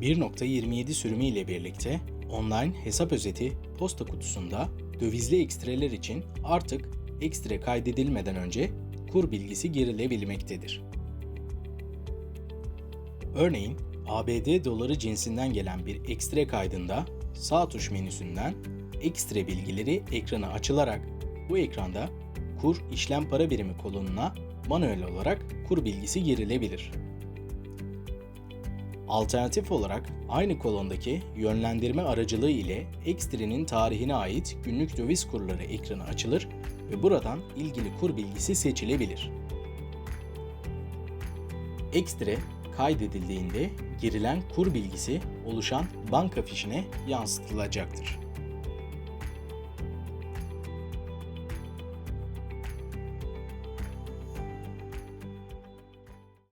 1.27 sürümü ile birlikte online hesap özeti posta kutusunda dövizli ekstreler için artık ekstre kaydedilmeden önce kur bilgisi girilebilmektedir. Örneğin ABD doları cinsinden gelen bir ekstre kaydında sağ tuş menüsünden ekstre bilgileri ekrana açılarak bu ekranda kur işlem para birimi kolonuna manuel olarak kur bilgisi girilebilir. Alternatif olarak aynı kolondaki yönlendirme aracılığı ile ekstrenin tarihine ait günlük döviz kurları ekranı açılır ve buradan ilgili kur bilgisi seçilebilir. Ekstre kaydedildiğinde girilen kur bilgisi oluşan banka fişine yansıtılacaktır.